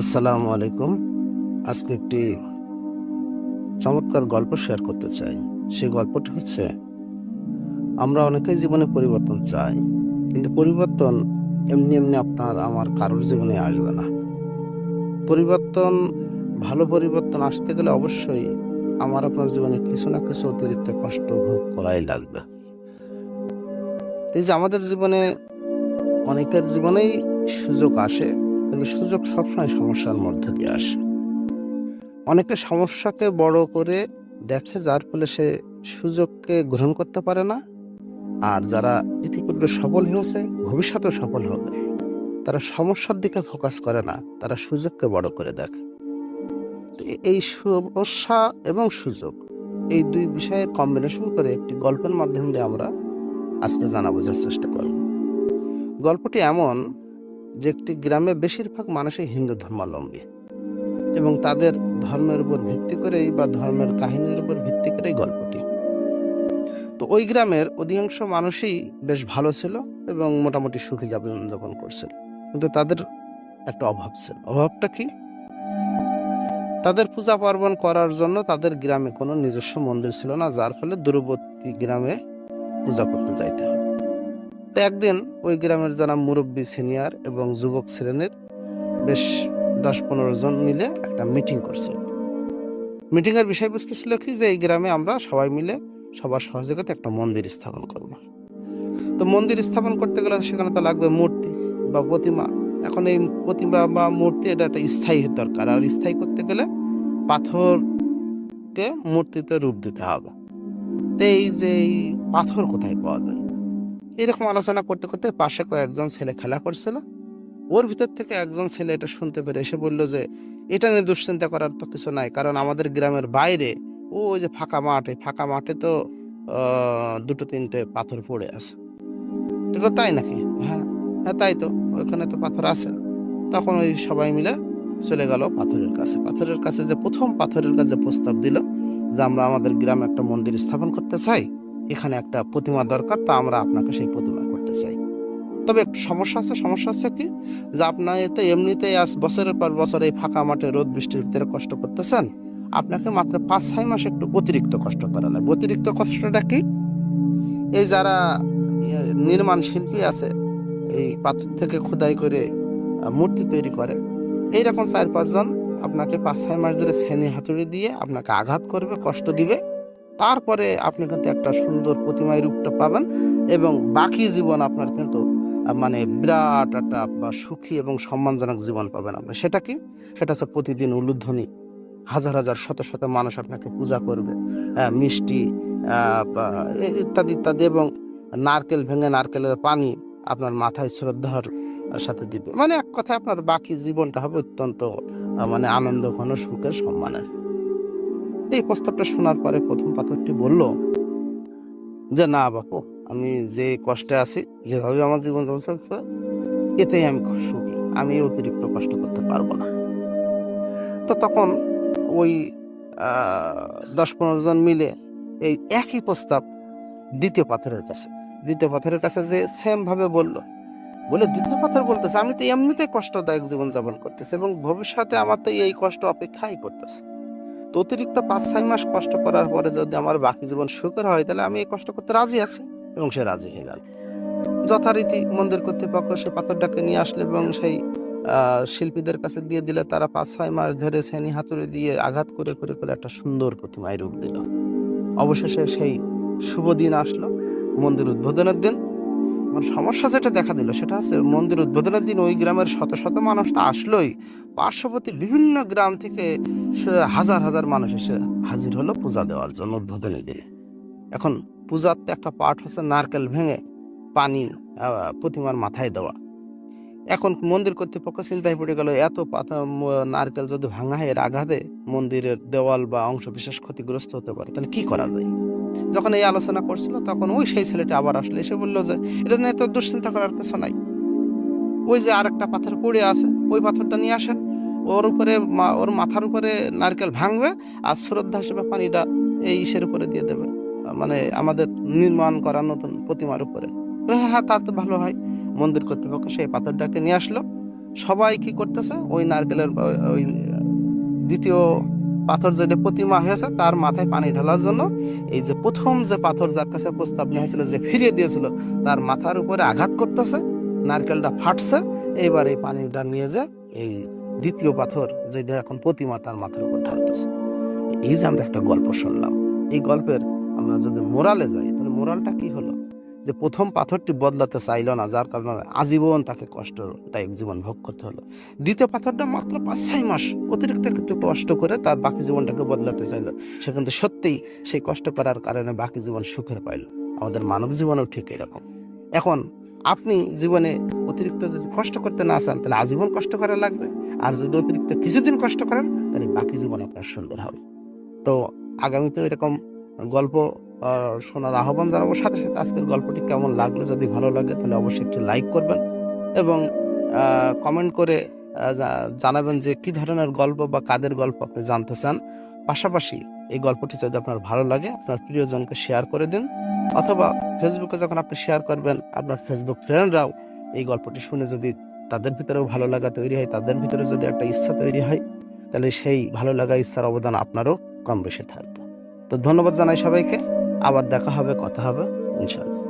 আসসালামু আলাইকুম। আজকে একটি চমৎকার গল্প শেয়ার করতে চাই। সেই গল্পটি হচ্ছে, আমরা অনেকেই জীবনে পরিবর্তন চাই, কিন্তু পরিবর্তন এমনি এমনি আপনার, আমার কারোর জীবনে আসবে না। পরিবর্তন, ভালো পরিবর্তন আসতে গেলে অবশ্যই আমার আপনার জীবনে কিছু না কিছু অতিরিক্ত কষ্ট ভোগ করাই লাগবে। এই যে আমাদের জীবনে, অনেকের জীবনেই সুযোগ আসে কিন্তু সুযোগ সবসময় সমস্যার মধ্যে দিয়ে আসে। অনেকে সমস্যাকে বড় করে দেখে, যার ফলে সে সুযোগকে গ্রহণ করতে পারে না। আর যারা ইতিপূর্বে সফল হয়েছে, ভবিষ্যতেও সফল হবে। তারা সমস্যার দিকে ফোকাস করে না, তারা সুযোগকে বড় করে দেখে। এই সমস্যা এবং সুযোগ, এই দুই বিষয়ের কম্বিনেশন করে একটি গল্পের মাধ্যম দিয়ে আমরা আজকে জানা বোঝার চেষ্টা করব। গল্পটি এমন যে একটি গ্রামে বেশিরভাগ মানুষই হিন্দু ধর্মাবলম্বী এবং তাদের ধর্মের উপর ভিত্তি করেই বা ধর্মের কাহিনীর উপর ভিত্তি করেই গল্পটি। তো ওই গ্রামের অধিকাংশ মানুষই বেশ ভালো ছিল এবং মোটামুটি সুখী জীবন যাপন করছিল। কিন্তু তাদের একটা অভাব ছিল। অভাবটা কি? তাদের পূজা পার্বণ করার জন্য তাদের গ্রামে কোনো নিজস্ব মন্দির ছিল না, যার ফলে দূরবর্তী গ্রামে পূজা করতে যাইতে তো একদিন ওই গ্রামের যারা মুরব্বী সিনিয়র এবং যুবক শ্রেণির বেশ দশ পনেরো জন মিলে একটা মিটিং করছিল। মিটিং এর বিষয়বস্তু ছিল কি যে এই গ্রামে আমরা সবাই মিলে সবার সহযোগিতা একটা মন্দির স্থাপন করব। তো মন্দির স্থাপন করতে গেলে সেখানে তো লাগবে মূর্তি বা প্রতিমা। এখন এই প্রতিমা বা মূর্তি এটা একটা স্থায়ী দরকার। আর স্থায়ী করতে গেলে পাথরকে মূর্তিতে রূপ দিতে হবে। তো এই যে পাথর কোথায় পাওয়া যায়? এরকম আলোচনা করতে করতে পাশে কয়েকজন ছেলে খেলা করছিল। ওর ভিতর থেকে একজন ছেলে এটা শুনতে পেরে এসে বলল যে, এটা নিয়ে দুশ্চিন্তা করার তো কিছু নাই, কারণ আমাদের গ্রামের বাইরে ও ওই যে ফাঁকা মাঠে ফাঁকা মাঠে তো দুটো তিনটে পাথর পড়ে আছে। তাই নাকি? হ্যাঁ হ্যাঁ তাই তো, ওইখানে তো পাথর আছে। তখন ওই সবাই মিলে চলে গেল পাথরের কাছে। পাথরের কাছে যে প্রথম পাথরের কাছে প্রস্তাব দিল যে, আমরা আমাদের গ্রামে একটা মন্দির স্থাপন করতে চাই। এখানে একটা প্রতিমা দরকার, তো আমরা আপনাকে সেই প্রতিমা করতে চাই। তবে একটু সমস্যা আছে সমস্যা আছে কি? যে আপনার তো এমনিতেই আজ বছরের পর বছর এই ফাঁকা মাঠে রোদ বৃষ্টির ভিতরে কষ্ট করতেছেন, আপনাকে মাত্র পাঁচ, ছয় মাস একটু অতিরিক্ত কষ্ট করা লাগবে। অতিরিক্ত কষ্টটা কি? এই যারা নির্মাণ শিল্পী আছে, এই পাথর থেকে খোদাই করে মূর্তি তৈরি করে, এইরকম চার পাঁচজন আপনাকে পাঁচ, ছয় মাস ধরে শ্রেণি হাতুড়ি দিয়ে আপনাকে আঘাত করবে, কষ্ট দিবে তারপরে আপনি কিন্তু একটা সুন্দর প্রতিমায় রূপটা পাবেন এবং বাকি জীবন আপনার কিন্তু মানে বিরাট একটা, বা সুখী এবং সম্মানজনক জীবন পাবেন আপনি। সেটা কি? সেটা হচ্ছে প্রতিদিন উলুধ্বনি। হাজার হাজার, শত শত মানুষ আপনাকে পূজা করবে। মিষ্টি ইত্যাদি ইত্যাদি এবং নারকেল ভেঙে নারকেলের পানি আপনার মাথায় শ্রদ্ধার সাথে দিবে। মানে এক কথায় আপনার বাকি জীবনটা হবে অত্যন্ত মানে আনন্দ, ঘন সুখের সম্মানের। এই প্রস্তাবটা শোনার পরে প্রথম পাথরটি বলল, যে না বাপু, আমি যে কষ্টে আছি, যেভাবে আমার জীবন চলছে এতেই আমি সুখী। আমি অতিরিক্ত কষ্ট করতে পারব না। তো তখন ওই দশ পনেরো জন মিলে এই একই প্রস্তাব দ্বিতীয় পাথরের কাছে, দ্বিতীয় পাথরের কাছে যে সেম ভাবে বলল, বলে দ্বিতীয় পাথর বলতেছে, আমি তো এমনিতেই কষ্টদায়ক জীবন যাপন করতেছি এবং ভবিষ্যতে আমার তো এই কষ্ট অপেক্ষাই করতেছে। তো অতিরিক্ত পাঁচ ছয় মাস কষ্ট করার পরে যদি আমার বাকি জীবন সুখের হয়, তাহলে আমি এই কষ্ট করতে রাজি আছি এবং সে রাজি হয়ে গেল। যথারীতি মন্দির কর্তৃপক্ষ সেই পাথরটাকে নিয়ে আসলে এবং সেই শিল্পীদের কাছে দিয়ে দিলে। তারা পাঁচ ছয় মাস ধরে শ্রেণি হাতুড়ে দিয়ে আঘাত করে করে করে একটা সুন্দর প্রতিমায় রূপ দিল। অবশেষে সেই শুভ দিন আসলো, মন্দির উদ্বোধনের দিন। আমার সমস্যা যেটা দেখা দিল সেটা হচ্ছে মন্দির উদ্বোধনের দিন ওই গ্রামের শত শত মানুষ তো আসলোই। পার্শ্ববর্তী বিভিন্ন গ্রাম থেকে হাজার হাজার মানুষ এসে হাজির হলো পূজা দেওয়ার জন্য উদ্বোধনের দিনে। এখন পূজার তো একটা পার্ট হচ্ছে নারকেল ভেঙে পানি প্রতিমার মাথায় দেওয়া। এখন মন্দির কর্তৃপক্ষ চিন্তায় পড়ে গেল, এত পাতা নারকেল যদি ভাঙা হয় এর আঘাতে মন্দিরের দেওয়াল বা অংশ বিশেষ ক্ষতিগ্রস্ত হতে পারে, তাহলে কি করা যায়? যখন এই আলোচনা করছিল, তখন ওই সেই ছেলেটা আবার আসলে। এসে বলল যে, এটা নিয়ে তো দুশ্চিন্তা করার কিছু নাই। ওই যে আরেকটা পাথর পড়ে আছে, ওই পাথরটা নিয়ে আসেন। ওর উপরে ওর মাথার উপরে নারকেল ভাঙবে আর শ্রদ্ধা হিসেবে পানিটা এই ইসের উপরে দিয়ে দেবে। মানে আমাদের নির্মাণ করা নতুন প্রতিমার উপরে। হ্যাঁ হ্যাঁ তার তো ভালো হয়। মন্দির কর্তৃপক্ষ সেই পাথরটাকে নিয়ে আসলো। সবাই কি করতেছে? ওই নারকেলের ওই দ্বিতীয় পাথর যেটা প্রতিমা হয়েছে তার মাথায় পানি ঢালার জন্য এই যে প্রথম যে পাথর যার কাছে প্রস্তাব নেওয়া হয়েছিল, যে ফিরিয়ে দিয়েছিল, তার মাথার উপরে আঘাত করতেছে, নারকেলটা ফাটছে এইবার এই পানিটা নিয়ে যে এই দ্বিতীয় পাথর যেটা এখন প্রতিমা, তার মাথার উপর ঢালতেছে। এই যে আমরা একটা গল্প শুনলাম। এই গল্পের আমরা যদি মোরালে যাই, তাহলে মোরালটা কি হলো? যে প্রথম পাথরটি বদলাতে চাইলো না, যার কারণে আজীবন তাকে কষ্ট, তাই জীবন ভোগ করতে হলো। দ্বিতীয় পাথরটা মাত্র পাঁচ, ছয় মাস অতিরিক্ত একটু কষ্ট করে তার বাকি জীবনটাকে বদলাতে চাইলো। সে কিন্তু সত্যিই সেই কষ্ট করার কারণে বাকি জীবন সুখের পাইল। আমাদের মানব জীবনেও ঠিক এরকম। এখন আপনি জীবনে অতিরিক্ত যদি কষ্ট করতে না চান, তাহলে আজীবন কষ্ট করা লাগবে। আর যদি অতিরিক্ত কিছুদিন কষ্ট করেন, তাহলে বাকি জীবন আপনার সুন্দর হবে। তো আগামীতে এরকম গল্প শোনার আহ্বান জানাব। সাথে সাথে আজকের গল্পটি কেমন লাগল যদি ভালো লাগে, তাহলে অবশ্যই একটি লাইক করবেন এবং কমেন্ট করে জানাবেন যে কি ধরনের গল্প বা কাদের গল্প আপনি জানতে চান। পাশাপাশি এই গল্পটি যদি আপনার ভালো লাগে, আপনার প্রিয়জনকে শেয়ার করে দিন। অথবা ফেসবুকে যখন আপনি শেয়ার করবেন, আপনার ফেসবুক ফ্রেন্ডরাও এই গল্পটি শুনে যদি তাদের ভিতরেও ভালো লাগা তৈরি হয়, তাদের ভিতরে যদি একটা ইচ্ছা তৈরি হয়, তাহলে সেই ভালো লাগা ইচ্ছার অবদান আপনারও কম বেশি থাকবে। তো ধন্যবাদ জানাই সবাইকে। আবার দেখা হবে কথা হবে ইনশাআল্লাহ।